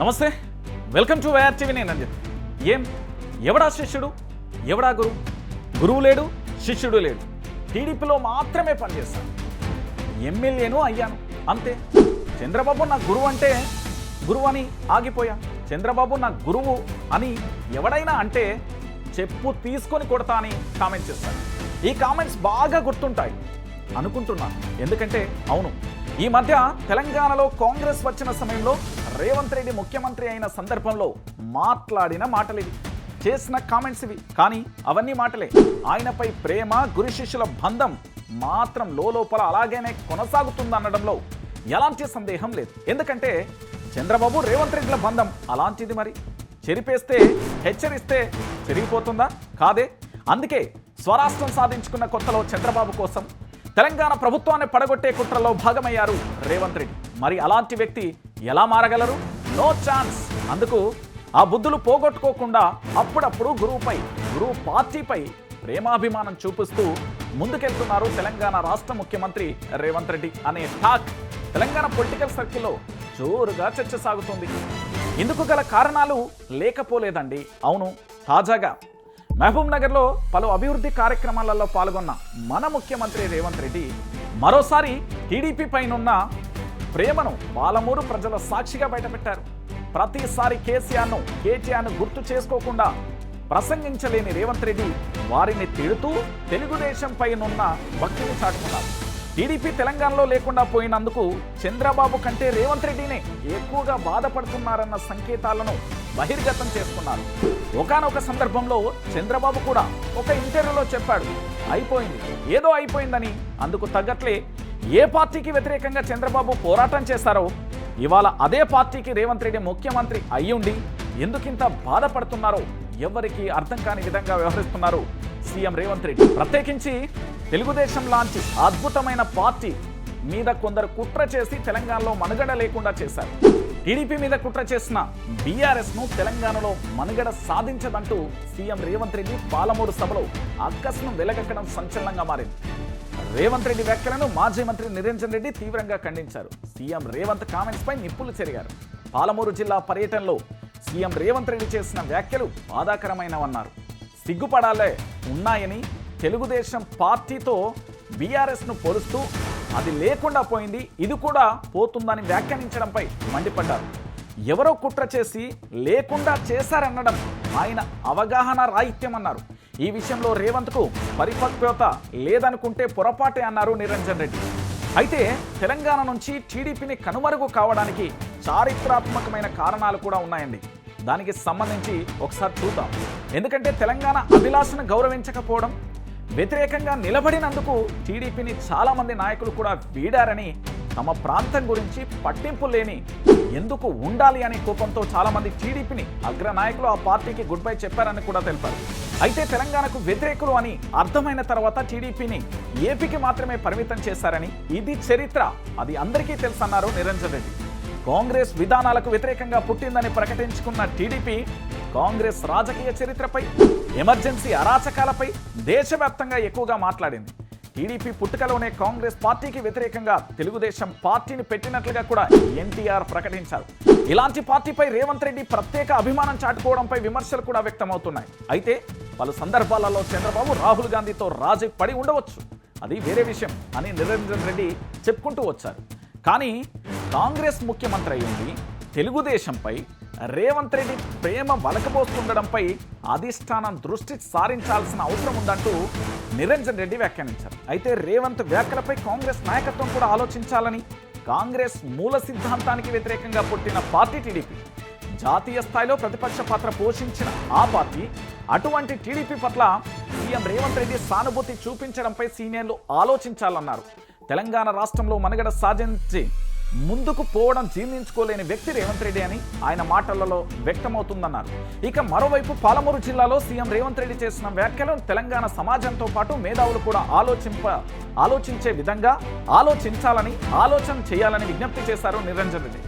నమస్తే. Welcome to YR TV. నేను అంజిత్ ఏం? ఎవడా శిష్యుడు? ఎవడా గురువు గురువు లేడు శిష్యుడు లేడు. టీడీపీలో మాత్రమే పనిచేస్తాను ఎమ్మెల్యేను అయ్యాను. అంతే. చంద్రబాబు నా గురువు అంటే గురువు అని ఆగిపోయా? చంద్రబాబు నా గురువు అని ఎవడైనా అంటే చెప్పు తీసుకొని కొడతా అని కామెంట్ చేస్తాను ఈ కామెంట్స్ బాగా గుర్తుంటాయి అనుకుంటున్నాను. ఎందుకంటే అవును. ఈ మధ్య తెలంగాణలో కాంగ్రెస్ వచ్చిన సమయంలో రేవంత్ రెడ్డి ముఖ్యమంత్రి అయిన సందర్భంలో మాట్లాడిన మాటలు ఇవి చేసిన కామెంట్స్ ఇవి. కానీ అవన్నీ మాటలే. ఆయనపై ప్రేమ గురు శిష్యుల బంధం మాత్రం లోపల అలాగేనే కొనసాగుతుందనడంలో ఎలాంటి సందేహం లేదు. ఎందుకంటే చంద్రబాబు రేవంత్ రెడ్డిల బంధం అలాంటిది మరి. చెరిపేస్తే హెచ్చరిస్తే చెరిగిపోతుందా? కాదే. అందుకే స్వరాష్ట్రం సాధించుకున్న కొత్తలో చంద్రబాబు కోసం తెలంగాణ ప్రభుత్వాన్ని పడగొట్టే కుట్రలో భాగమయ్యారు రేవంత్ రెడ్డి. మరి అలాంటి వ్యక్తి ఎలా మారగలరు? No chance. అందుకు ఆ బుద్ధులు పోగొట్టుకోకుండా అప్పుడప్పుడు గురువుపై గురువు పార్టీపై ప్రేమాభిమానం చూపిస్తూ ముందుకెళ్తున్నారు తెలంగాణ రాష్ట్ర ముఖ్యమంత్రి రేవంత్ రెడ్డి అనే టాక్. తెలంగాణ పొలిటికల్ సర్కిల్లో జోరుగా చర్చ సాగుతుంది. ఇందుకు గల కారణాలు లేకపోలేదండి. అవును తాజాగా మహబూబ్ నగర్లో పలు అభివృద్ధి కార్యక్రమాలలో పాల్గొన్న మన ముఖ్యమంత్రి రేవంత్ రెడ్డి మరోసారి టీడీపీ పైనున్న ప్రేమను పాలమూరు ప్రజల సాక్షిగా బయటపెట్టారు. ప్రతిసారి కేసీఆర్ను కేటీఆర్ను గుర్తు చేసుకోకుండా ప్రసంగించలేని రేవంత్ రెడ్డి వారిని తిడుతూ తెలుగుదేశం పైనున్న భక్తిని చాటుకున్నారు. టీడీపీ తెలంగాణలో లేకుండా పోయినందుకు చంద్రబాబు కంటే రేవంత్ రెడ్డినే ఎక్కువగా బాధపడుతున్నారన్న సంకేతాలను బహిర్గతం చేసుకున్నారు ఒకానొక సందర్భంలో చంద్రబాబు కూడా ఒక ఇంటర్వ్యూలో చెప్పాడు అయిపోయింది ఏదో అయిపోయిందని అందుకు తగ్గట్లే ఏ పార్టీకి వ్యతిరేకంగా చంద్రబాబు పోరాటం చేశారో ఇవాళ అదే పార్టీకి రేవంత్ రెడ్డి ముఖ్యమంత్రి అయ్యుండి ఎందుకింత బాధపడుతున్నారో ఎవరికి అర్థం కాని విధంగా వ్యవహరిస్తున్నారు సీఎం రేవంత్ రెడ్డి. ప్రత్యేకించి తెలుగుదేశం లాంటి అద్భుతమైన పార్టీ మీద కొందరు కుట్ర చేసి తెలంగాణలో మనుగడ లేకుండా చేశారు. టీడీపీ మీద కుట్ర చేసిన బీఆర్ఎస్ను తెలంగాణలో మనుగడ సాధించదంటూ సీఎం రేవంత్ రెడ్డి పాలమూరు సభలో అక్కస్ను వెలగక్కడం సంచలనంగా మారింది. రేవంత్ రెడ్డి వ్యాఖ్యలను మాజీ మంత్రి నిరంజన్ రెడ్డి తీవ్రంగా ఖండించారు. సీఎం రేవంత్ కామెంట్స్ పై నిప్పులు చెరిగారు. పాలమూరు జిల్లా పర్యటనలో సీఎం రేవంత్ రెడ్డి చేసిన వ్యాఖ్యలు బాధాకరమైనవన్నారు. సిగ్గుపడాలే ఉన్నాయని తెలుగుదేశం పార్టీతో బీఆర్ఎస్ను పోలుస్తూ అది లేకుండా పోయింది ఇది కూడా పోతుందని వ్యాఖ్యానించడంపై మండిపడ్డారు. ఎవరో కుట్ర చేసి లేకుండా చేశారనడం ఆయన అవగాహన రాహిత్యం అన్నారు ఈ విషయంలో రేవంత్కు పరిపక్వత లేదనుకుంటే పొరపాటే అన్నారు నిరంజన్ రెడ్డి. అయితే తెలంగాణ నుంచి టీడీపీని కనుమరుగు కావడానికి చారిత్రాత్మకమైన కారణాలు కూడా ఉన్నాయండి. దానికి సంబంధించి ఒకసారి చూద్దాం. ఎందుకంటే తెలంగాణ అభిలాషను గౌరవించకపోవడం వ్యతిరేకంగా నిలబడినందుకు టీడీపీని చాలామంది నాయకులు కూడా వీడారని తమ ప్రాంతం గురించి పట్టింపు లేని ఎందుకు ఉండాలి అనే కోపంతో చాలా మంది టీడీపీని అగ్ర నాయకులు ఆ పార్టీకి గుడ్ బై చెప్పారని కూడా తెలిపారు. అయితే తెలంగాణకు వ్యతిరేకులు అని అర్థమైన తర్వాత టీడీపీని ఏపీకి మాత్రమే పరిమితం చేశారని ఇది చరిత్ర. అది అందరికీ తెలుసన్నారు నిరంజన్ రెడ్డి. కాంగ్రెస్ విధానాలకు వ్యతిరేకంగా పుట్టిందని ప్రకటించుకున్న టీడీపీ కాంగ్రెస్ రాజకీయ చరిత్రపై ఎమర్జెన్సీ అరాచకాలపై దేశవ్యాప్తంగా ఎక్కువగా మాట్లాడింది. టీడీపీ పుట్టుకలోనే కాంగ్రెస్ పార్టీకి వ్యతిరేకంగా తెలుగుదేశం పార్టీని పెట్టినట్లుగా కూడా ఎన్టీఆర్ ప్రకటించారు. ఇలాంటి పార్టీపై రేవంత్ రెడ్డి ప్రత్యేక అభిమానం చాటుకోవడంపై విమర్శలు కూడా వ్యక్తమవుతున్నాయి. అయితే పలు సందర్భాలలో చంద్రబాబు రాహుల్ గాంధీతో రాజీ పడి ఉండవచ్చు. అది వేరే విషయం అని నిరంజన్ రెడ్డి చెప్పుకుంటూ వచ్చారు. కానీ కాంగ్రెస్ ముఖ్యమంత్రి అయ్యింది తెలుగుదేశంపై రేవంత్ రెడ్డి ప్రేమ వలకబోస్తుండడంపై అధిష్టానం దృష్టి సారించాల్సిన అవసరం ఉందంటూ నిరంజన్ రెడ్డి వ్యాఖ్యానించారు. అయితే రేవంత్ వ్యాఖ్యలపై కాంగ్రెస్ నాయకత్వం కూడా ఆలోచించాలని కాంగ్రెస్ మూల సిద్ధాంతానికి వ్యతిరేకంగా పుట్టిన పార్టీ టీడీపీ జాతీయ స్థాయిలో ప్రతిపక్ష పాత్ర పోషించిన ఆ పార్టీ అటువంటి టీడీపీ పట్ల సీఎం రేవంత్ రెడ్డి సానుభూతి చూపించడంపై సీనియర్లు ఆలోచించాలన్నారు. తెలంగాణ రాష్ట్రంలో మనుగడ సాధించి ముందుకు పోవడం జీర్ణించుకోలేని వ్యక్తి రేవంత్ రెడ్డి అని ఆయన మాటలలో వ్యక్తమవుతుందన్నారు. ఇక మరోవైపు పాలమూరు జిల్లాలో సీఎం రేవంత్ రెడ్డి చేసిన వ్యాఖ్యలు తెలంగాణ సమాజంతో పాటు మేధావులు కూడా ఆలోచింప ఆలోచించే విధంగా ఆలోచించాలని ఆలోచన చేయాలని విజ్ఞప్తి చేశారు నిరంజన్ రెడ్డి.